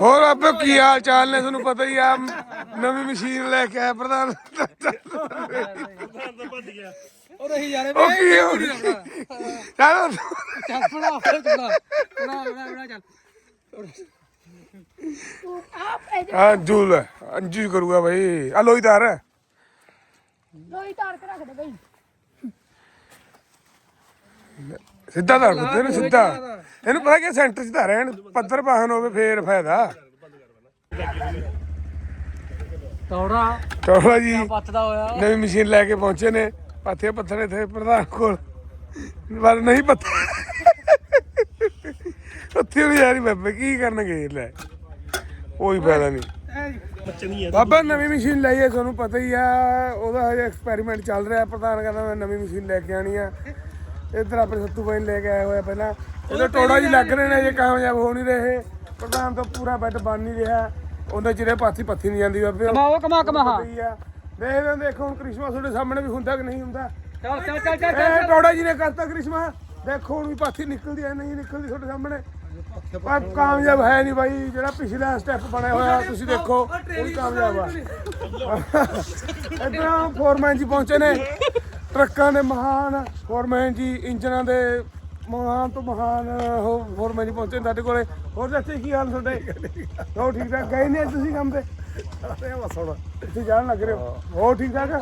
ਹੋਰ ਆਪੇ ਕੀ ਹਾਲ ਚਾਲ ਨੇ ਤੁਹਾਨੂੰ ਪਤਾ ਹੀ ਆ ਨਵੀਂ ਮਸ਼ੀਨ ਲੈ ਕੇ ਆਇਆ ਪ੍ਰਧਾਨ। ਉਹ ਰਹੀ ਯਾਰ ਉਹ ਕੀ ਹੋ ਚਲੋ। ਚੱਲ ਬਣਾ ਫਿਰ ਬਣਾ ਬਣਾ ਬਣਾ ਬਣਾ ਚੱਲ। ਹਾਂ ਜੂਲ ਅੰਜੂ ਕਰੂਗਾ ਭਾਈ ਆ ਲੋਈਦਾਰ ਹੈ ਲੋਈ ਤਾਰ ਕੇ ਰੱਖ ਦੇ ਬਈ। ਸਿੱਧਾ ਬੁੱਤੇ ਨੂੰ ਸਿੱਧਾ। ਇਹਨੂੰ ਪਤਾ ਕਿ ਸੈਂਟਰ 'ਚ ਧਰ ਰਹਿਣ ਪੱਧਰ ਵਾਹਨ ਹੋਵੇ ਫੇਰ ਫਾਇਦਾ। ਤੌੜਾ ਚਲੋ ਜੀ। ਪੱਤਦਾ ਹੋਇਆ। ਨਵੀਂ ਮਸ਼ੀਨ ਲੈ ਕੇ ਪਹੁੰਚੇ ਨੇ। ਪਾਥੇ ਪੱਥਰ ਇੱਥੇ ਪ੍ਰਧਾਨ ਕੋਲ। ਪਰ ਨਹੀਂ ਪੱਥਰ। ਉੱਥੇ ਵੀ ਯਾਰੀ ਬਾਬੇ ਕੀ ਕਰਨਗੇ ਲੈ। ਕੋਈ ਫਾਇਦਾ ਨਹੀਂ। ਬਾਬਾ ਨਵੀਂ ਮਸ਼ੀਨ ਲਈ ਹੈ ਤੁਹਾਨੂੰ ਪਤਾ ਹੀ ਆ। ਉਹਦਾ ਹਜੇ ਐਕਸਪੈਰੀਮੈਂਟ ਚੱਲ ਰਿਹਾ। ਪ੍ਰਧਾਨ ਕਹਿੰਦਾ ਮੈਂ ਨਵੀਂ ਮਸ਼ੀਨ ਲੈ ਕੇ ਆਣੀ ਆ। ਇੱਧਰ ਆਪਣੇ ਸੱਤੂ ਬਾਈ ਲੈ ਕੇ ਆਏ ਹੋਇਆ ਪਹਿਲਾਂ। ਇਹਦੇ ਟੋੜਾ ਜੀ ਲੱਗ ਰਹੇ ਨੇ ਜੇ ਕਾਮਯਾਬ ਹੋ ਨਹੀਂ ਰਹੇ। ਪ੍ਰਧਾਨ ਤਾਂ ਪੂਰਾ ਬੈੱਡ ਬਣ ਨਹੀਂ ਰਿਹਾ। ਉਹਦੇ ਜਿਹੜੇ ਪਾਥੀ ਪੱਥੀ ਨਹੀਂ ਜਾਂਦੀ ਬਾਬੇ। ਕਮਾਓ ਕਮਾ ਕਮਾ ਹਾਂ। ਦੇਖਦੇ ਹਾਂ, ਦੇਖੋ ਹੁਣ ਕ੍ਰਿਸਮਸ ਤੁਹਾਡੇ ਸਾਹਮਣੇ ਵੀ ਹੁੰਦਾ ਕਿ ਨਹੀਂ ਹੁੰਦਾ? ਚੱਲ ਚੱਲ ਚੱਲ ਚੱਲ ਇਹ ਟੋੜਾ ਜੀ ਨੇ ਕਰਤਾ ਕ੍ਰਿਸਮਸ ਦੇਖੋ ਹੁਣ ਵੀ ਪਾਥੀ ਨਿਕਲਦੀ ਹੈ ਨਹੀਂ ਨਿਕਲਦੀ ਤੁਹਾਡੇ ਸਾਹਮਣੇ। ਪਰ ਕਾਮਯਾਬ ਹੈ ਨਹੀਂ ਬਾਈ ਜਿਹੜਾ ਪਿਛਲਾ ਸਟੈਪ ਬਣਿਆ ਹੋਇਆ ਤੁਸੀਂ ਦੇਖੋ ਉਹ ਕਾਮਯਾਬ ਆ। ਇਦਾਂ ਫੋਰਮੈਨ ਜੀ ਪਹੁੰਚੇ ਨੇ। ਟਰੱਕਾਂ ਦੇ ਮਹਾਨ ਫੋਰਮੈਨ ਜੀ ਇੰਜਨਾਂ ਦੇ ਮਹਾਨ ਤੋਂ ਮਹਾਨ ਉਹ ਫੋਰਮੈਨ ਜੀ ਪਹੁੰਚੇ ਨੇ ਸਾਡੇ ਕੋਲੇ। ਹੋਰ ਦੱਸੇ ਕੀ ਹਾਲ ਤੁਹਾਡੇ? ਹੋ ਠੀਕ ਠਾਕ? ਗਏ ਨੇ ਤੁਸੀਂ ਕੰਮ ਤੇ? ਤੁਸੀਂ ਜਾਣ ਲੱਗ ਰਹੇ ਹੋ? ਹੋ। ਠੀਕ ਠਾਕ ਆ?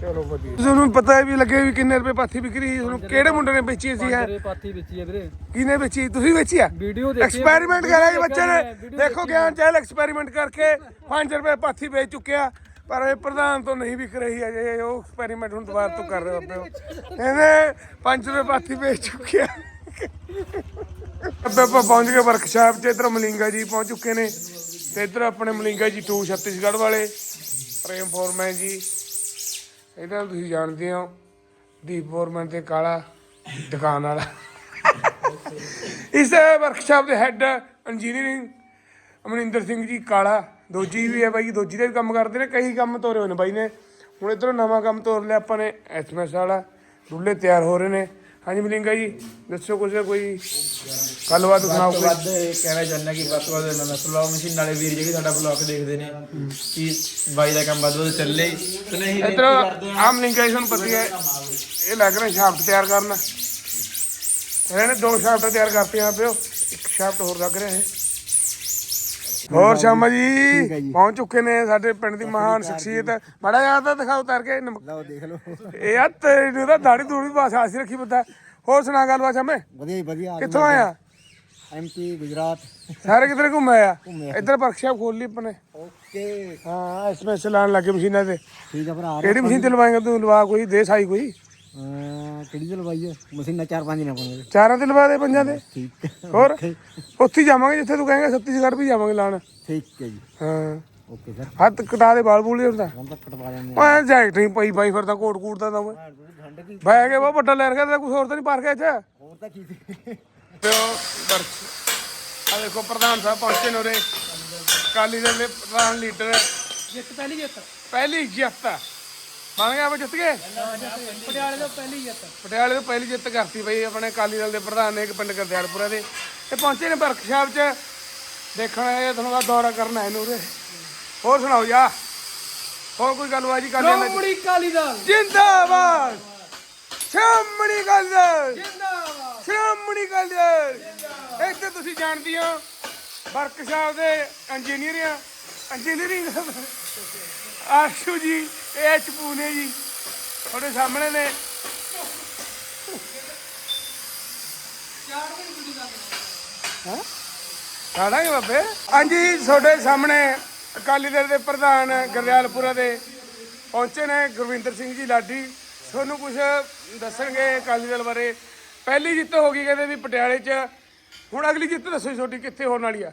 ਚਲੋ ਵਧੀਆ। ਤੁਹਾਨੂੰ ਪਤਾ ਵੀ ਲੱਗੇ ਵੀ ਕਿੰਨੇ ਰੁਪਏ ਪਾਥੀ ਵਿਕਰੀ ਸੀ ਤੁਹਾਨੂੰ ਕਿਹੜੇ ਮੁੰਡੇ ਨੇ ਵੇਚੀ ਸੀ ਹੈ? ਤੇਰੇ ਪਾਤੀ ਵਿੱਚ ਹੀ ਵੀਰੇ। ਕਿਹਨੇ ਵੇਚੀ? ਤੁਸੀਂ ਵੇਚੀ ਆ? ਵੀਡੀਓ ਦੇਖੀ ਐਕਸਪੈਰੀਮੈਂਟ ਕਰਿਆ ਜੀ ਬੱਚੇ ਨੇ। ਦੇਖੋ ਗਿਆਨ ਐਕਸਪੈਰੀਮੈਂਟ ਕਰਕੇ 5 ਰੁਪਏ ਪਾਥੀ ਵੇਚ ਚੁੱਕਿਆ। ਪਰ ਇਹ ਪ੍ਰਧਾਨ ਤੋਂ ਨਹੀਂ ਵਿਕ ਰਹੀ ਹੈ ਜੇ ਉਹ ਐਕਸਪੈਰੀਮੈਂਟ ਹੁਣ ਦੁਬਾਰਾ ਤੋਂ ਕਰ ਰਹੇ ਹੋ ਇਹਨੇ 5 ਰੁਪਏ ਪਾਥੀ ਵੇਚ ਚੁੱਕਿਆ ਅੱਬੇ ਆਪਾਂ ਪਹੁੰਚ ਗਏ ਵਰਕਸ਼ਾਪ 'ਚ ਇਧਰ ਮਲਿੰਗਾ ਜੀ ਪਹੁੰਚ ਚੁੱਕੇ ਨੇ। ਤੇ ਇਧਰ ਆਪਣੇ ਮਲਿੰਗਾ ਜੀ 2 ਛੱਤੀਸਗੜ੍ਹ ਵਾਲੇ ਪ੍ਰੇਮ ਫੋਰਮੈਨ ਜੀ। ਇਹਨਾਂ ਨੂੰ ਤੁਸੀਂ ਜਾਣਦੇ ਹੋ ਦੀਪ ਫੋਰਮੈਨ ਤੇ ਕਾਲਾ ਦੁਕਾਨ ਵਾਲਾ। ਇਸ ਵਰਕਸ਼ਾਪ ਦੇ ਹੈੱਡ ਇੰਜੀਨੀਅਰਿੰਗ ਅਮਰਿੰਦਰ ਸਿੰਘ ਜੀ ਕਾਲਾ। ਦੋਜੀ ਵੀ ਹੈ ਬਾਈ ਦੋਜੀ ਦੇ ਵੀ ਕੰਮ ਕਰਦੇ ਨੇ ਕਈ ਕੰਮ ਤੋਰੇ ਹੋਏ ਨੇ ਬਾਈ ਨੇ। ਹੁਣ ਇਧਰੋਂ ਨਵਾਂ ਕੰਮ ਤੋਰ ਲਿਆ ਆਪਾਂ ਨੇ ਐਸਐਮਐਸ ਵਾਲਾ। ਰੁੱਲੇ ਤਿਆਰ ਹੋ ਰਹੇ ਨੇ। ਹਾਂਜੀ ਮਲਿੰਗਾ ਜੀ ਦੱਸੋ ਕੁਝ ਕੋਈ? ਗੱਲਬਾਤ ਸੁਣਾਓ ਕੋਈ? ਵੱਧ ਕਹਿਣਾ ਚਾਹੁੰਦਾ ਕਿ ਵੱਧ ਵੱਧ ਨਵਾਂ ਬਲੌਗ ਮਸ਼ੀਨ ਨਾਲੇ ਵੀਰ ਜੀ ਵੀ ਸਾਡਾ ਬਲੌਗ ਦੇਖਦੇ ਨੇ ਕਿ ਬਾਈ ਦਾ ਕੰਮ ਵੱਧ ਵੱਧ ਚੱਲੇ। ਤੇ ਨਹੀਂ ਇਧਰ ਆਮ ਮਲਿੰਗਾ ਜੀ ਤੁਹਾਨੂੰ ਪਤਾ ਹੀ ਇਹ ਲੱਗ ਰਿਹਾ ਸ਼ਾਫਟ ਤਿਆਰ ਕਰਨ। ਇਹਨਾਂ ਨੇ ਦੋ ਸ਼ਾਫਟ ਤਿਆਰ ਕਰਤੀਆਂ ਪਿਓ ਇੱਕ ਸ਼ਾਫਟ ਹੋਰ ਲੱਗ ਰਿਹਾ ਹੈ ਹੋਰ ਸ਼ਾਮਾ ਜੀ ਪਹੁੰਚ ਚੁੱਕੇ ਨੇ ਸਾਡੇ ਪਿੰਡ ਦੀ ਮਹਾਨ ਸ਼ਖਸੀਅਤ। ਮਾੜਾ ਜਿਹਾ ਤਾਂ ਦਿਖਾਓ ਉਤਾਰ ਕੇ। ਲਓ ਦੇਖ ਲਓ। ਇਹ ਆ ਤੇਰੀ ਤਾਂ ਦਾੜੀ ਦੂੜੀ ਬਸ ਆਸੀ ਰੱਖੀ ਬੰਦਾ। ਹੋਰ ਸੁਣਾ ਗੱਲਬਾਤ ਸ਼ਾਮੇ? ਵਧੀਆ ਜੀ ਵਧੀਆ। ਕਿੱਥੋਂ ਆਇਆ? ਐਮਪੀ ਗੁਜਰਾਤ। ਸਾਰੇ ਕਿਧਰੇ ਘੁੰਮ ਆਇਆ ਇੱਧਰ ਵਰਕਸ਼ਾਪ ਖੋਲ ਲਈ ਆਪਣੇ। ਓਕੇ। ਹਾਂ ਇਸਮੇ ਚਲਾਣ ਲੱਗੇ ਮਸ਼ੀਨਾਂ ਤੇ। ਠੀਕ ਆ ਭਰਾ ਕਿਹੜੀ ਮਸ਼ੀਨ ਤੇ ਲਵਾਏਗਾ ਤੂੰ ਲਵਾ ਕੋਈ ਦੇ ਸਾਈ ਕੋਈ? ਅਹ ਕਿਹੜੀ ਤੇ ਲਵਾਈ ਹੈ ਮਸ਼ੀਨਾਂ ਚਾਰ ਪੰਜ ਨੇ ਆਪਣੇ ਕੋਲ। ਚਾਰਾਂ ਤੇ ਲਵਾ ਦੇ ਪੰਜਾਂ ਤੇ? ਠੀਕ ਹੈ। ਹੋਰ? ਉੱਥੇ ਹੀ ਜਾਵਾਂਗੇ ਜਿੱਥੇ ਤੂੰ ਕਹੇਂਗਾ ਛੱਤੀਸਗੜ੍ਹ ਵੀ ਜਾਵਾਂਗੇ ਲਾਣ। ਠੀਕ ਹੈ ਜੀ। ਹਾਂ। Okay sir. ਹੱਥ ਕਟਾ ਦੇ ਬੂਲ ਹੁੰਦਾ ਹੁਣ ਤੱਕ ਕਟਵਾ ਜਾਂਦੇ ਓਏ ਜੈਕਟ ਨਹੀਂ ਪਈ ਪਾਈ ਫਿਰਦਾ ਕੋਟ ਕੂਟ ਦਾ ਤਾਂ ਮੈਂ ਬਹਿ ਕੇ ਬਹੁਤ ਵੱਡਾ ਲੈ ਰਖਿਆ ਤਾਂ ਕੁਝ ਹੋਰ ਤਾਂ ਨਹੀਂ ਪਾਰ ਗਿਆ ਇੱਥੇ। ਹੋਰ ਤਾਂ ਕੀ ਸੀ? ਪਿਓ ਦਰਸ਼ ਆ ਦੇਖੋ ਪ੍ਰਧਾਨ ਸਾਹਿਬ ਪਹੁੰਚੇ ਨੇ ਉਰੇ। ਅਕਾਲੀ ਦਲ ਦੇ ਪ੍ਰਧਾਨ ਲੀਡਰ। ਜਿੱਤ ਪਹਿਲੀ ਜਿੱਤ। ਪਹਿਲੀ ਜਿੱਤ। ਬਣ ਗਿਆ ਵਾ ਜਿੱਤ ਗਏ? ਪਟਿਆਲੇ ਤੋਂ ਪਹਿਲੀ ਜਿੱਤ। ਪਟਿਆਲੇ ਤੋਂ ਪਹਿਲੀ ਜਿੱਤ ਕਰਤੀ ਬਈ ਆਪਣੇ ਅਕਾਲੀ ਦਲ ਦੇ ਪ੍ਰਧਾਨ ਨੇ ਇੱਕ ਪਿੰਡ ਗਰਦਿਆਲਪੁਰਾ ਦੇ। ਇਹ ਪਹੁੰਚੇ ਨੇ ਵਰਕਸ਼ਾਪ 'ਚ। ਦੇਖਣ ਆਏ ਆ, ਤੁਹਾਨੂੰ ਦਾ ਦੌਰਾ ਕਰਨਾ ਹੈ ਨੂਰੇ ਹੋਰ ਸੁਣਾਓ ਯਾ ਹੋਰ ਕੋਈ ਗੱਲਬਾਤ ਜੀ ਕਰ ਲੈਣਾ ਰੋਮੜੀ ਕਾਲੀ ਦਲ। ਜਿੰਦਾਬਾਦ! ਸ਼੍ਰੋਮਣੀ ਅਕਾਲੀ ਦਲ! ਜਿੰਦਾਬਾਦ। ਸ਼੍ਰੋਮਣੀ ਅਕਾਲੀ ਦਲ! ਇੱਥੇ ਤੁਸੀਂ ਜਾਣਦੀ ਹੋ ਵਰਕਸ਼ਾਪ ਦੇ ਇੰਜੀਨੀਅਰ ਇੰਜੀਨੀਅਰਿੰਗ ਆਸ਼ੂ ਜੀ ਐਚ ਪੂਨੇ ਜੀ, ਤੁਹਾਡੇ ਸਾਹਮਣੇ ਨੇ। ਹਾਂ? ਕਾੜਾਂਗੇ ਬਾਬੇ। ਹਾਂਜੀ, ਤੁਹਾਡੇ ਸਾਹਮਣੇ ਅਕਾਲੀ ਦਲ ਦੇ ਪ੍ਰਧਾਨ ਗਰਦਿਆਲਪੁਰਾ ਦੇ ਪਹੁੰਚੇ ਨੇ, ਗੁਰਵਿੰਦਰ ਸਿੰਘ ਜੀ ਲਾਡੀ। ਤੁਹਾਨੂੰ ਕੁਝ ਦੱਸਣਗੇ ਅਕਾਲੀ ਦਲ ਬਾਰੇ। ਪਹਿਲੀ ਜਿੱਤ ਹੋ ਗਈ ਕਹਿੰਦੇ ਵੀ ਪਟਿਆਲੇ 'ਚ। ਹੁਣ ਅਗਲੀ ਜਿੱਤ ਦੱਸੋ ਜੀ, ਤੁਹਾਡੀ ਕਿੱਥੇ ਹੋਣ ਵਾਲੀ ਆ?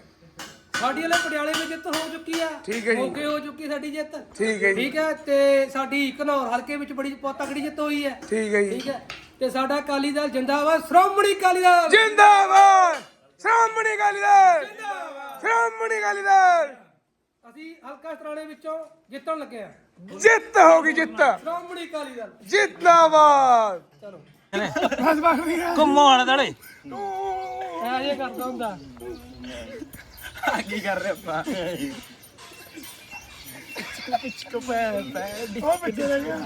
ਸਾਡੀ ਵਾਲੇ ਪਟਿਆਲੇ ਵਿੱਚ ਜਿੱਤ ਹੋ ਚੁੱਕੀ ਆ। ਠੀਕ ਹੈ ਜੀ। ਮੋਗੇ ਹੋ ਚੁੱਕੀ ਸਾਡੀ ਜਿੱਤ। ਠੀਕ ਹੈ ਜੀ। ਠੀਕ ਹੈ ਤੇ ਸਾਡੀ ਘਨੌਰ ਹਲਕੇ ਵਿੱਚ ਬੜੀ ਬਹੁਤ ਤਕੜੀ ਜਿੱਤ ਹੋਈ ਹੈ। ਠੀਕ ਹੈ ਜੀ। ਠੀਕ ਹੈ ਤੇ ਸਾਡਾ ਅਕਾਲੀ ਦਲ ਜਿੰਦਾਬਾਦ। ਸ਼੍ਰੋਮਣੀ ਅਕਾਲੀ ਦਲ! ਜਿੰਦਾਬਾਦ! ਸ਼੍ਰੋਮਣੀ ਅਕਾਲੀ ਦਲ! ਸ਼੍ਰੋਮਣੀ ਅਕਾਲੀ ਦਲ! ਅਸੀਂ ਹਲਕਾ ਸਤਰਾਲੇ ਵਿੱਚੋਂ ਜਿੱਤਣ ਲੱਗੇ ਆ। ਜਿੱਤ ਹੋ ਗਈ ਜਿੱਤ। ਸ਼੍ਰੋਮਣੀ ਅਕਾਲੀ ਦਲ। ਜਿੰਦਾਬਾਦ! ਚਲੋ। ਬਸ ਬਸ ਨਹੀਂ ਘੁੰਮਾਉਣ ਦੜੇ ਆ ਇਹ ਕਰਦਾ ਹੁੰਦਾ। ਆ ਕੀ ਕਰ ਰਹੇ ਆਪਾਂ? ਪਿੱਛੇ ਪੈ ਪੈ ਉਹ ਪਿੱਛੇ ਰਹਿ ਗਿਆ।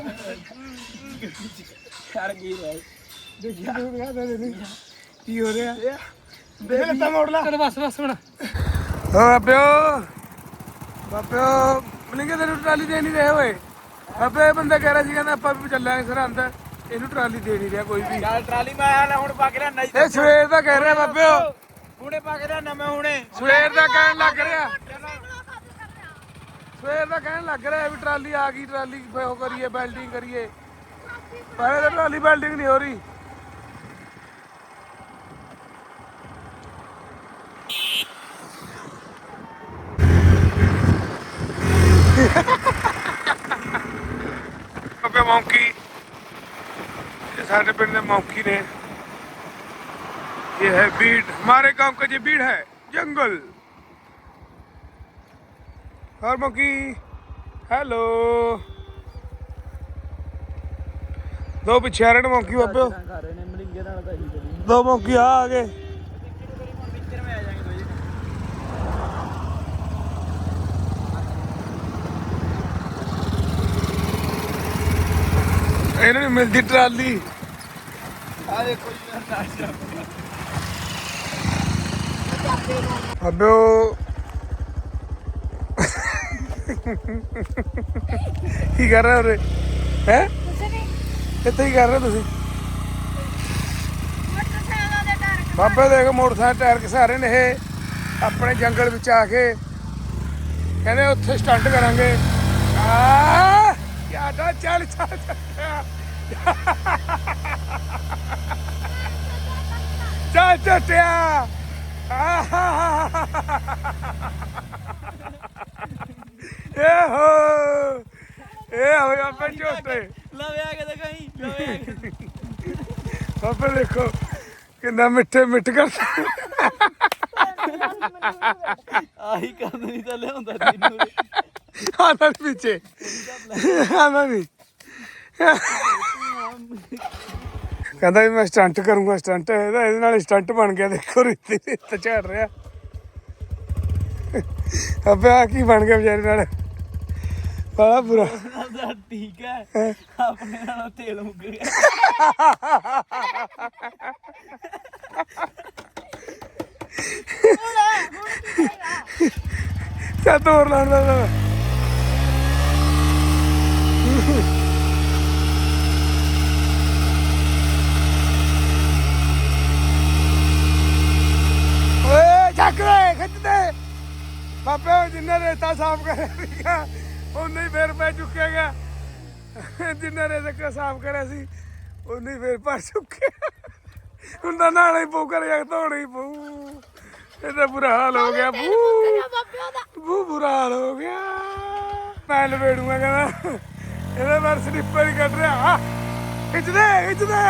ਕਰ ਗਈ ਹੈ ਕੀ ਹੋ ਰਿਹਾ? ਦੇਖ ਲੱਤਾਂ ਮੋੜ ਲਾ। ਚਲ ਬਸ ਬਸ ਹੁਣ। ਓ ਬਾਬਿਓ ਬਾਬਿਓ ਮਲਿੰਗੇ ਤੈਨੂੰ ਟਰਾਲੀ ਦੇ ਨਹੀਂ ਰਹੇ ਓਏ ਬਾਬੇ ਇਹ ਬੰਦਾ ਕਹਿ ਰਿਹਾ ਸੀ ਕਹਿੰਦਾ ਆਪਾਂ ਵੀ ਚੱਲਾਂਗੇ ਸਰਹੰਦ ਇਹਨੂੰ ਟਰਾਲੀ ਦੇ ਨਹੀਂ ਰਿਹਾ ਕੋਈ ਵੀ। ਚੱਲ ਟਰਾਲੀ ਮੈਂ ਹੁਣ ਪਾ ਕੇ ਲਿਆਣਾ ਇਹ ਸਵੇਰ ਦਾ ਕਹਿ ਰਿਹਾ ਬਾਬਿਓ ਹੁਣੇ ਪਾ ਕੇ ਲਿਆਣਾ ਮੈਂ ਹੁਣੇ। ਸਵੇਰ ਦਾ ਕਹਿਣ ਲੱਗ ਰਿਹਾ। ਸਵੇਰ ਦਾ ਕਹਿਣ ਲੱਗ ਰਿਹਾ ਵੀ ਟਰਾਲੀ ਆ ਗਈ ਟਰਾਲੀ ਉਹ ਕਰੀਏ ਬੈਲਡਿੰਗ ਕਰੀਏ। ਪਰ ਇਹ ਟਰਾਲੀ ਬੈਲਡਿੰਗ ਨਹੀਂ ਹੋ ਰਹੀ। ਮੌਂਕੀ। ਇਹ ਸਾਡੇ ਪਿੰਡ ਦੇ ਮੌਂਕੀ ਨੇ। ये है बीड़ हमारे गांव का ये बीड़ है जंगल और मौकी हेलो दो ਪਿੱਛੇ ਆ ਰਹੇ ਨੇ ਮੌਂਕੀ ਬਾਬਿਓ ਕਰ ਰਹੇ ਨੇ ਮਲਿੰਗੇ ਨਾਲ ਤਾਂ ਹੀ ਕਰੀ ਦੋ ਮੌਂਕੀ ਆ ਆ ਗਏ ਪਿੱਛੇ ਮੈਂ ਆ ਜਾਾਂਗੇ ਕੋਈ ਇਹਨਾਂ ਨੂੰ ਮਿਲਦੀ ਟਰਾਲੀ ਆ ਦੇਖੋ ਜੀ ਨਾਸ਼ਾ ਬਾਬਿਓ ਕੀ ਕਰ ਰਹੇ ਹੋ ਰੇ ਹੈ? ਇੱਥੇ ਹੀ ਕਰ ਰਹੇ ਤੁਸੀਂ? ਬਾਬੇ ਦੇਖ ਮੋਟਰਸਾਈਕਲ ਟਾਇਰ ਘਸਾਰੇ ਨੇ ਇਹ। ਆਪਣੇ ਜੰਗਲ ਵਿੱਚ ਆ ਕੇ। ਕਹਿੰਦੇ ਉੱਥੇ ਸਟੰਟ ਕਰਾਂਗੇ। ਆ ਯਾਦਾ ਚੱਲ ਚੱਲ ਚੱਲ। ਚੱਲ ਚੱਟਿਆ ਇਹ ਇਹ ਹੋਇਆ ਆਪੇ ਝੋਟੇ ਲਵੇ ਆ ਕੇ ਦਿਖਾਈ ਲਵੇ ਆ ਕੇ ਬਾਬੇ ਦੇਖੋ ਕਿੰਨਾ ਮਿੱਠੇ ਮਿੱਠ ਕਰਦਾ ਆਹੀ ਕੰਮ ਨਹੀਂ ਤਾਂ ਲਿਆਉਂਦਾ ਤੈਨੂੰ। ਆਨੰਦ ਪਿੱਛੇ। ਆਨੰਦ ਵੀ ਕਹਿੰਦਾ ਵੀ ਮੈਂ ਸਟੰਟ ਕਰੂੰਗਾ ਸਟੰਟ। ਇਹਦਾ ਇਹਦੇ ਨਾਲ ਸਟੰਟ ਬਣ ਗਿਆ ਦੇਖੋ ਰਿੱਤੇ ਤੇ ਝੜ ਰਿਹਾ। ਅਬੇ ਆ ਕੀ ਬਣ ਗਿਆ ਵਿਚਾਰੇ ਨਾਲ। ਬੜਾ ਬੁਰਾ। ਠੀਕ ਹੈ। ਆਪਣੇ ਨਾਲ ਤੇਲ ਮੁੱਕ ਗਿਆ। ਚਾ ਤੋਰ ਲਾਣ ਦਾ ਓਏ ਚੱਕ ਲੈ ਖਿੱਚ ਦੇ ਬਾਬੇ ਜਿੰਨਾ ਰੇਤਾ ਸਾਫ਼ ਕਰਿਆ ਸੀਗਾ। ਉਨਾ ਹੀ ਫੇਰ ਪੈ ਚੁੱਕੇਗਾ ਜਿੰਨਾ ਰੇਤਾ ਸਾਫ਼ ਕਰਿਆ ਸੀ ਉਨਾ ਹੀ ਫੇਰ ਭਰ ਚੁੱਕਿਆ ਹੁਣ ਤਾਂ ਨਾਲੇ ਹੀ ਪਊ ਕਰਿਆ ਧੋਣੀ ਪਊ। ਇਹਦਾ ਬੁਰਾ ਹਾਲ ਹੋ ਗਿਆ। ਬੂ ਬੂ ਬੁਰਾ ਹਾਲ ਹੋ ਗਿਆ। ਮੈਂ ਲਵੇੜੂਗਾ ਕਹਿੰਦਾ। ਇਹਦੇ ਬਾਰ ਸਲਿੱਪਰ ਹੀ ਕੱਢ ਰਿਹਾ। ਆ ਖਿੱਚ ਦੇ ਖਿੱਚ ਦੇ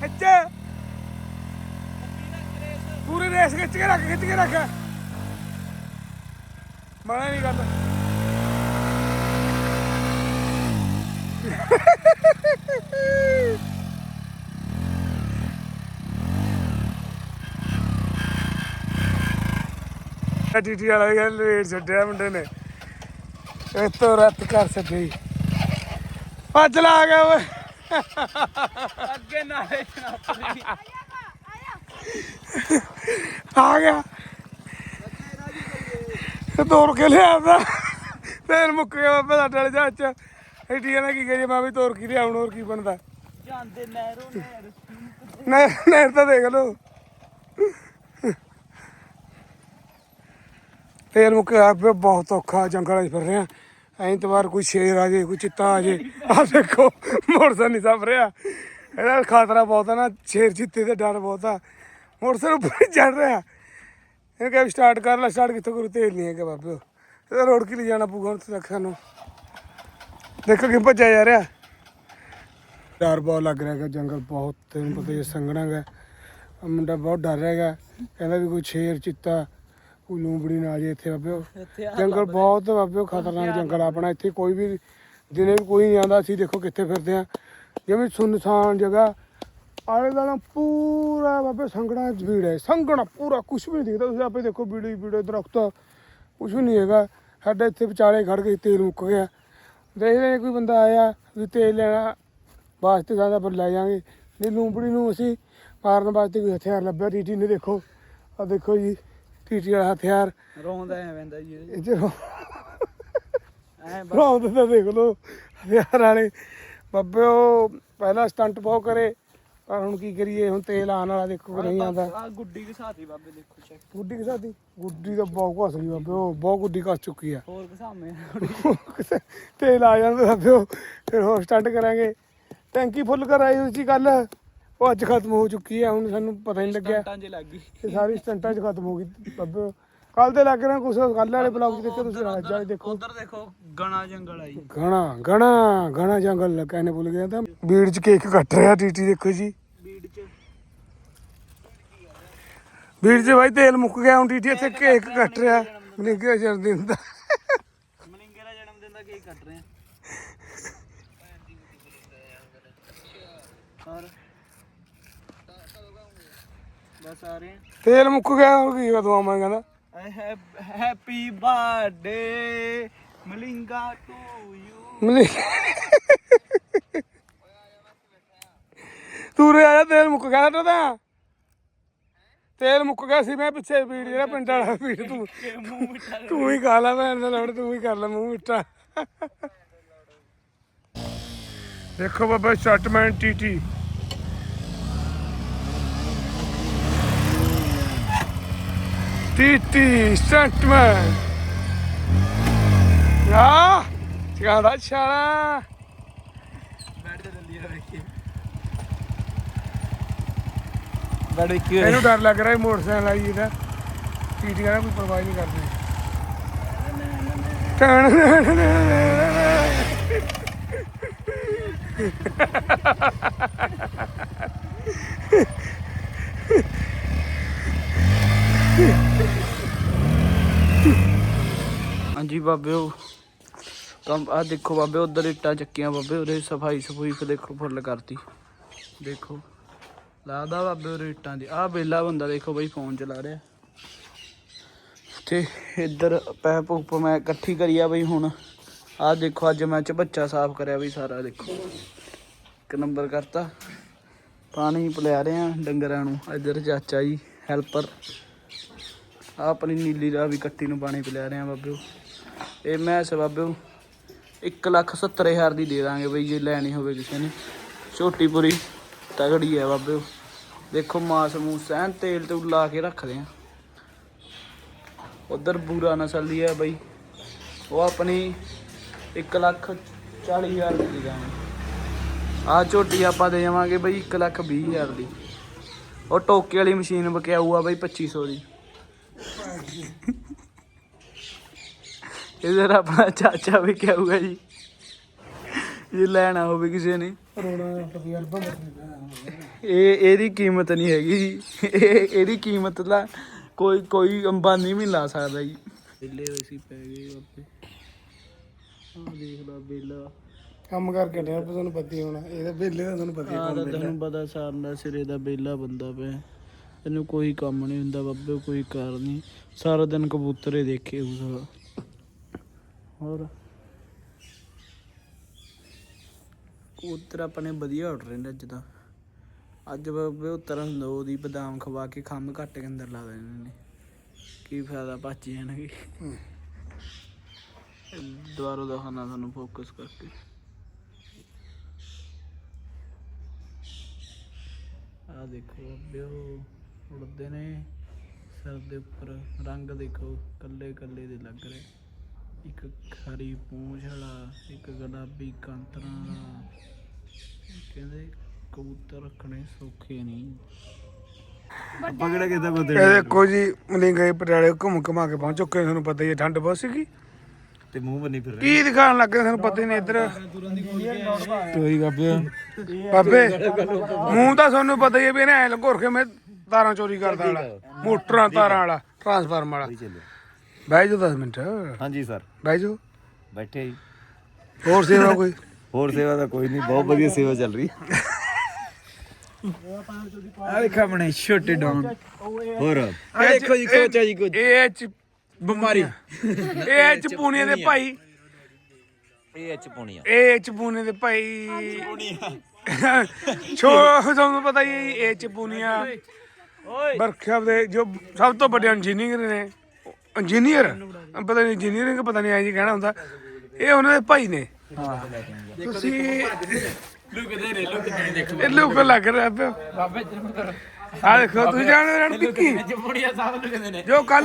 ਖਿੱਚ। ਪੂਰੀ ਰੇਸ ਖਿੱਚ ਕੇ ਰੱਖ ਖਿੱਚ ਕੇ ਰੱਖ। ਮਾਣਾ ਨਹੀਂ ਗੱਲ ਟੀਟੀ ਵਾਲਾ ਗੱਲ ਲੇਟ ਛੱਡਿਆ ਮੁੰਡੇ ਨੇ। ਇਹ ਤੋਂ ਰੱਤ ਕਰ ਛੱਡੀ। ਭੱਜ ਲਾ ਗਿਆ ਓਏ। ਅੱਗੇ ਨਾਲੇ ਆ ਗਿਆ। ਤੇ ਤੋੜ ਕੇ ਲਿਆਂਦਾ। ਫੇਰ ਮੁੱਕ ਗਿਆ ਬਾਬੇ ਦਾ ਡਲ ਜਾ ਚ। ਏਟੀਆਂ ਨੇ ਕੀ ਕਰੀਏ ਮੈਂ ਵੀ ਤੋੜ ਕੇ ਲਿਆਉਣ ਹੋਰ ਕੀ ਬਣਦਾ। ਜਾਂਦੇ ਨਹਿਰੋਂ ਨਹਿਰ ਨਹਿਰ ਨਹਿਰ ਤਾਂ ਦੇਖ ਲਓ। ਫੇਰ ਮੁੱਕ ਗਿਆ ਬਹੁਤ ਔਖਾ ਜੰਗਲਾਂ 'ਚ ਫਿਰ ਰਿਹਾ। ਐਤਵਾਰ ਕੋਈ ਸ਼ੇਰ ਆ ਜੇ ਕੋਈ ਚਿੱਤਾ ਆ ਜੇ। ਆ ਦੇਖੋ ਮੋਟਰਸਾਈਕਲ ਨਹੀਂ ਸਫਰ ਰਿਹਾ। ਇਹਦਾ ਖਤਰਾ ਬਹੁਤ ਆ ਨਾ ਸ਼ੇਰ ਚਿੱਤੇ ਦਾ ਡਰ ਬਹੁਤ ਆ। ਮੋਟਰਸਾਈਕਲ ਉੱਪਰ ਚੜ ਰਿਹਾ। ਇਹ ਕਹਿੰਦਾ ਸਟਾਰਟ ਕਰ ਲੈ ਸਟਾਰਟ ਕਿੱਥੋਂ ਕਰੂ ਤੇਲ ਨਹੀਂ ਹੈਗਾ ਬਾਬੇ ਇਹਦਾ ਰੋਡ ਕਿ ਜਾਣਾ ਪਊਗਾ ਹੁਣ ਤੱਕ ਸਾਨੂੰ। ਦੇਖੋ ਕਿ ਭੱਜਿਆ ਜਾ ਰਿਹਾ। ਡਰ ਬਹੁਤ ਲੱਗ ਰਿਹਾ ਹੈਗਾ ਜੰਗਲ ਬਹੁਤ ਤੈਨੂੰ ਪਤਾ ਹੀ ਹੈ, ਸੰਘਣਾ ਆਹ ਮੁੰਡਾ ਬਹੁਤ ਡਰ ਰਿਹਾ ਹੈਗਾ। ਕਹਿੰਦਾ ਵੀ ਕੋਈ ਸ਼ੇਰ ਚਿੱਤਾ ਕੋਈ ਲੂੰਬੜੀ ਨਾ ਆ ਜੇ ਇੱਥੇ ਬਾਬਿਓ ਜੰਗਲ ਬਹੁਤ ਬਾਬਿਓ ਖਤਰਨਾਕ ਜੰਗਲ ਆਪਣਾ। ਇੱਥੇ ਕੋਈ ਵੀ ਦਿਨੇ ਵੀ ਕੋਈ ਨਹੀਂ ਆਉਂਦਾ ਅਸੀਂ ਦੇਖੋ ਕਿੱਥੇ ਫਿਰਦੇ ਆ ਜਿਵੇਂ ਸੁਨਸਾਨ ਜਗ੍ਹਾ ਆਲੇ ਦਾਲਾ ਪੂਰਾ ਬਾਬੇ ਸੰਗਣਾ ਭੀੜ ਹੈ ਸੰਗਣਾ ਪੂਰਾ ਕੁਝ ਵੀ ਨਹੀਂ ਦਿਖਦਾ। ਤੁਸੀਂ ਆਪੇ ਦੇਖੋ ਵੀਡੀਓ ਵੀਡੀਓ ਦਰਖਤ ਕੁਝ ਵੀ ਨਹੀਂ ਹੈਗਾ। ਸਾਡੇ ਇੱਥੇ ਵਿਚਾਲੇ ਖੜ ਕੇ ਤੇਲ ਮੁੱਕ ਗਿਆ। ਦੇਖਦੇ ਹਾਂ ਕੋਈ ਬੰਦਾ ਆਇਆ ਵੀ ਤੇਲ ਲੈਣਾ ਵਾਸਤੇ ਜਾਂਦਾ ਪਰ ਲੈ ਜਾਾਂਗੇ ਨਹੀਂ ਲੂੰਬੜੀ ਨੂੰ ਅਸੀਂ ਮਾਰਨ ਵਾਸਤੇ ਕੋਈ ਹਥਿਆਰ ਲੱਭਿਆ। ਟੀਟੀ ਨੇ ਦੇਖੋ ਆ ਦੇਖੋ ਜੀ ਟੀਟੀ ਵਾਲਾ ਹਥਿਆਰ। ਰੋਂਦਾ ਐ ਵੈਂਦਾ ਜੀ। ਇਹ ਚ ਐ ਰੌਂਦ ਦੇਖ ਲੋ ਹਥਿਆਰ ਵਾਲੇ। ਬੱਬੇ ਉਹ ਪਹਿਲਾਂ ਸਟੰਟ ਬਹੁਤ ਕਰੇ। ਪਰ ਹੁਣ ਕੀ ਕਰੀਏ ਹੁਣ ਤੇਲ ਆਉਣ ਵਾਲਾ ਦੇਖੋ ਕਿ ਨਹੀਂ ਆਉਂਦਾ। ਆ ਗੁੱਡੀ ਘਸਾਤੀ ਬਾਬੇ ਦੇਖੋ ਚੈੱਕ ਗੁੱਡੀ ਕਿਸਾਦੀ ਗੁੱਡੀ ਤਾਂ ਬਹੁਤ ਘਸ ਗਈ ਬਾਬੇ ਉਹ ਬਹੁਤ ਗੁੱਡੀ ਘਸ ਚੁੱਕੀ ਆ। ਹੋਰ ਘਸਾਮੇ ਤੇਲ ਆ ਜਾਂਦਾ ਬਾਬੇ ਫਿਰ ਹੋਰ ਸਟੰਟ ਕਰਾਂਗੇ। ਟੈਂਕੀ ਫੁੱਲ ਕਰਾਈ ਹੋਈ ਸੀ ਕੱਲ ਉਹ ਅੱਜ ਖਤਮ ਹੋ ਚੁੱਕੀ ਆ ਹੁਣ ਸਾਨੂੰ ਪਤਾ ਨਹੀਂ ਲੱਗਿਆ। ਟਾਂ ਜੇ ਲੱਗ ਗਈ। ਇਹ ਸਾਰੀ ਸਟੰਟਾਂ 'ਚ ਖਤਮ ਹੋ ਗਈ ਬਾਬੇ ਕੱਲ ਤੇ ਲੱਗ ਰਿਹਾ ਕੁਛ ਕੱਲ ਵਾਲੇ ਬਲੌਗ 'ਚ ਦੇਖੋ ਤੁਸੀਂ ਅੱਜ ਵਾਲੇ ਦੇਖੋ। ਉਧਰ ਦੇਖੋ ਗਣਾ ਜੰਗਲ ਆਈ ਘਣਾ ਘਣਾ ਘਣਾ ਜੰਗਲ ਲੱਗਾ ਇਹਨੇ ਭੁੱਲ ਗਿਆ ਤਾਂ। ਬੀੜ 'ਚ ਕੇਕ ਕੱਟ ਰਿਹਾ ਟੀਟੀ ਦੇਖੋ ਜੀ। ਬੀੜ ਚ। ਬੀੜ 'ਚ ਬਾਈ ਤੇਲ ਮੁੱਕ ਗਿਆ ਹੁਣ ਟੀਟੀ ਇੱਥੇ ਕੇਕ ਕੱਟ ਰਿਹਾ। ਮਲਿੰਗਾ ਜਨਮਦਿਨ ਦਾ ਮਲਿੰਗੇ ਦਾ। ਜਨਮ ਦਿਨ ਦਾ ਕੇਕ ਕੱਟ ਰਹੇ। ਹੋਰ? ਬਸ ਆ ਰਹੇ ਤੇਲ ਮੁੱਕ ਗਿਆ ਹੋਰ ਕੀ ਕਦੋਂ ਆਵਾਂ ਕਹਿੰਦਾ happy birthday Malinga to you ਮਲਿੰ ਤੂੰ ਰੇ ਆਇਆ ਤੇਲ ਮੁੱਕ ਗਿਆ ਤਾਂ ਤਾਂ ਤੇਲ ਮੁੱਕ ਗਿਆ ਸੀ ਮੈਂ ਪਿੱਛੇ ਬੀੜ ਜਿਹੜਾ ਪਿੰਡ ਵਾਲਾ ਬੀੜ ਤੂੰ ਤੂੰ ਹੀ ਖਾ ਲੈ ਭੈਣ ਦਾ ਲੜ ਤੂੰ ਹੀ ਕਰ ਲੈ ਮੂੰਹ ਮਿੱਠਾ। ਦੇਖੋ ਬਾਬਾ ਸ਼ਟਮੈਨ ਟੀਟੀ। ਟੀਟੀ ਸਟੰਟਮੈਨ ਆ ਚਿਆਦਾ ਛਾਲਾ ਬੈਠ ਤੇ ਜਲਦੀ ਆ ਵੇਖੀ ਬੈਠ ਵੇਖੀ ਇਹਨੂੰ ਡਰ ਲੱਗ ਰਿਹਾ ਮੋਟਰਸਾਈਕਲ ਆਈ ਇਹਦਾ ਟੀਟੀ ਕਹਿੰਦਾ ਕੋਈ ਪਰਵਾਹ ਨਹੀਂ ਕਰਦੇ ਹਾਂਜੀ ਬਾਬੇ ਉਹ ਕੰਮ ਆ ਦੇਖੋ ਬਾਬੇ, ਉਧਰ ਇੱਟਾਂ ਚੱਕੀਆਂ ਬਾਬੇ ਉਹਦੇ ਸਫ਼ਾਈ ਸਫੂਈ ਦੇਖੋ ਫੁੱਲ ਕਰਤੀ। ਦੇਖੋ, ਲਾਦਾ ਬਾਬੇ ਉਹਦੇ ਇੱਟਾਂ ਦੀ। ਆ ਬੇਲਾ ਬੰਦਾ ਦੇਖੋ ਬਈ ਫੋਨ ਚਲਾ ਰਿਹਾ। ਤੇ ਇੱਧਰ ਪੈਪ ਉੱਪ ਮੈਂ ਇਕੱਠੀ ਕਰੀ ਆ ਬਈ ਹੁਣ। ਆ ਦੇਖੋ, ਅੱਜ ਮੈਂ ਚ ਬੱਚਾ ਸਾਫ਼ ਕਰਿਆ ਬਈ ਸਾਰਾ, ਦੇਖੋ। ਇੱਕ ਨੰਬਰ ਕਰਤਾ। ਪਾਣੀ ਪਿਲਾ ਰਹੇ ਆ ਡੰਗਰਾਂ ਨੂੰ। ਇੱਧਰ ਚਾਚਾ ਜੀ, ਹੈਲਪਰ। ਆ ਆਪਣੀ ਨੀਲੀ ਦਾ ਵੀ ਕੱਟੀ ਨੂੰ ਪਾਣੀ ਪਿਲਾ ਰਹੇ ਆ ਬਾਬਿਓ ਇਹ ਮੈਸ ਬਾਬਿਓ 1 ਲੱਖ 70 ਹਜ਼ਾਰ ਦੀ ਦੇ ਦਾਂਗੇ ਬਈ, ਜੇ ਲੈਣੀ ਹੋਵੇ ਕਿਸੇ ਨੇ। ਛੋਟੀ ਪੂਰੀ ਤਗੜੀ ਹੈ ਬਾਬਿਓ ਦੇਖੋ ਮਾਸ ਮੂਸ, ਐਨ ਤੇਲ ਤੇ ਲਾ ਕੇ ਰੱਖਦੇ ਆ। ਉਧਰ ਬੂਰਾ ਨਸਲ ਦੀ ਹੈ ਬਈ। ਉਹ ਆਪਣੀ 1 ਲੱਖ 40 ਹਜ਼ਾਰ ਦੀ ਦੇ ਦਾਂਗੇ। ਆ ਝੋਟੀ ਆਪਾਂ ਦੇ ਜਾਵਾਂਗੇ ਬਈ 1 ਲੱਖ 20 ਹਜ਼ਾਰ ਦੀ। ਉਹ ਟੋਕੇ ਵਾਲੀ ਮਸ਼ੀਨ ਬਕਿਆਊ ਆ ਬਈ 2500 ਦੀ। ਇਧਰ ਆਪਣਾ ਚਾਚਾ ਵੀ ਕਿਹਾ ਹੋਊਗਾ ਜੀ? ਜੇ ਲੈਣਾ ਹੋਵੇ ਕਿਸੇ ਨੇ। ਇਹ ਇਹਦੀ ਕੀਮਤ ਨਹੀਂ ਹੈਗੀ ਜੀ। ਇਹ ਇਹਦੀ ਕੀਮਤ ਦਾ ਕੋਈ ਕੋਈ ਅੰਬਾਨੀ ਵੀ ਨੀ ਲਾ ਸਕਦਾ ਜੀ। ਬਿੱਲੇ ਅਸੀਂ ਪੈ ਗਏ ਉੱਤੇ ਆ ਦੇਖ ਲਾ ਬੇਲਾ ਕੰਮ ਕਰਕੇ ਪਰ ਤੁਹਾਨੂੰ ਪਤਾ ਹੀ ਹੋਣਾ ਇਹਦਾ ਬੇਲੇ ਦਾ ਤੁਹਾਨੂੰ ਪਤਾ ਹੀ ਆ ਤਾਂ ਤੈਨੂੰ ਪਤਾ ਸਾਰਨਾ ਸਿਰੇ ਦਾ ਬੇਲਾ ਬੰਦਾ ਪਿਆ। ਇਹਨੂੰ ਕੋਈ ਕੰਮ ਨਹੀਂ ਹੁੰਦਾ ਬੱਬੇ ਕੋਈ ਕਾਰ ਨਹੀਂ ਸਾਰਾ ਦਿਨ ਕਬੂਤਰੇ ਦੇਖੇ ਉਹ ਸਾਲਾ। ਹੋਰ? ਕਬੂਤਰ ਆਪਣੇ ਵਧੀਆ ਉੱਡ ਰਹੇ ਨੇ ਅੱਜ ਤਾਂ। ਅੱਜ ਬੱਬੇ ਉਤਰ ਹੁੰਦਾ ਉਹਦੀ ਬਦਾਮ ਖਵਾ ਕੇ ਖੰਮ ਘੱਟ ਕੇ ਅੰਦਰ ਲਾ ਦੇਣੇ ਨੇ। ਕੀ ਫਾਇਦਾ ਭੱਜ ਜਾਣਗੇ। ਦੁਬਾਰਾ ਦਿਖਾਣਾ ਤੁਹਾਨੂੰ ਫੋਕਸ ਕਰਕੇ। ਆ ਦੇਖੋ ਉਹ ਉੜਦੇ ਨੇ। ਸਿਰ ਦੇ ਉੱਪਰ ਰੰਗ ਦੇਖੋ ਕੱਲੇ ਕੱਲੇ ਦੇ ਲੱਗ ਰਹੇ। ਇੱਕ ਖਰੀ ਪੂੰਛ ਵਾਲਾ ਇੱਕ ਗੁਲਾਬੀ ਕਾਂਤਰਾਂ। ਵਾਲਾ ਕਹਿੰਦੇ ਕਬੂਤਰ ਰੱਖਣੇ ਸੌਖੇ ਨਹੀਂ। ਇਹ ਦੇਖੋ ਜੀ ਮਲਿੰਗਾ ਪਟਿਆਲੇ ਘੁੰਮ ਘੁਮਾ ਕੇ ਪਹੁੰਚ ਚੁੱਕੇ ਤੁਹਾਨੂੰ ਪਤਾ ਹੀ ਹੈ ਠੰਡ ਬਹੁਤ ਸੀਗੀ। ਤੇ ਮੂੰਹ ਬੰਨੀ ਫਿਰ ਕੀ ਦਿਖਾਣ ਲੱਗੇ ਤੁਹਾਨੂੰ ਪਤਾ ਹੀ ਨਹੀਂ ਇੱਧਰ। ਤੋਈ ਬਾਬੇ ਬਾਬੇ ਮੂੰਹ ਤਾਂ ਤੁਹਾਨੂੰ ਪਤਾ ਹੀ ਹੈ ਵੀ ਇਹਨੇ ਐ ਲੰਘੋਰ ਕੇ ਮੈਂ ਤਾਰਾਂ ਚੋਰੀ ਕਰਦਾ ਵਾਲਾ ਮੋਟਰਾਂ ਤਾਰਾਂ ਵਾਲਾ ਟਰਾਂਸਫਾਰਮ ਵਾਲਾ। ਬਹਿ ਜਾਓ 10 ਮਿੰਟ। ਹਾਂਜੀ ਸਰ। ਬਹਿ ਜਾਓ। ਬੈਠੇ ਜੀ। ਹੋਰ ਸੇਵਾ ਕੋਈ? ਹੋਰ ਸੇਵਾ ਤਾਂ ਕੋਈ ਨਹੀਂ ਬਹੁਤ ਵਧੀਆ ਸੇਵਾ ਚੱਲ ਰਹੀ। ਆ ਦੇਖੋ ਆਪਣੇ ਛੋਟੇ ਡਾਊਨ ਹੋਰ? ਆ ਦੇਖੋ ਜੀ ਕੋਚ ਆ ਜੀ ਕੋਚ ਇਹ ਚ ਬਿਮਾਰੀ। ਇਹ ਚ ਪੂਨੇ ਦੇ ਭਾਈ। ਇਹ ਐਚ ਪੁਣੀਆ। ਇਹ ਚ ਪੂਨੇ ਦੇ ਭਾਈ। ਛੋ ਤੁਹਾਨੂੰ ਪਤਾ ਹੀ ਹੈ ਇਹ ਚ ਪੂਨੀਆ ਬਰਖਿਆ ਦੇ ਜੋ ਸਭ ਤੋਂ ਵੱਡੇ ਇੰਜੀਨੀਅਰ ਨੇ। ਇੰਜੀਨੀਅਰ? ਪਤਾ ਨਹੀਂ ਇੰਜੀਨੀਅਰਿੰਗ ਪਤਾ ਨਹੀਂ ਐ ਜੀ ਕਹਿਣਾ ਹੁੰਦਾ। ਇਹ ਉਹਨਾਂ ਦੇ ਭਾਈ ਨੇ। ਤੁਸੀਂ ਲੁਕਦੇ ਨੇ ਲੁਕਦੇ ਨੇ ਦੇਖੋ ਇਹ ਲੋਕ ਲੱਗ ਰਿਹਾ ਪਿਓ ਬਾਬੇ ਜਰੂਰ ਕਰੋ। ਆ ਦੇਖੋ ਤੁਸੀਂ ਜਾਣਦੇ ਰਣ ਨੇ ਜੋ ਕੱਲ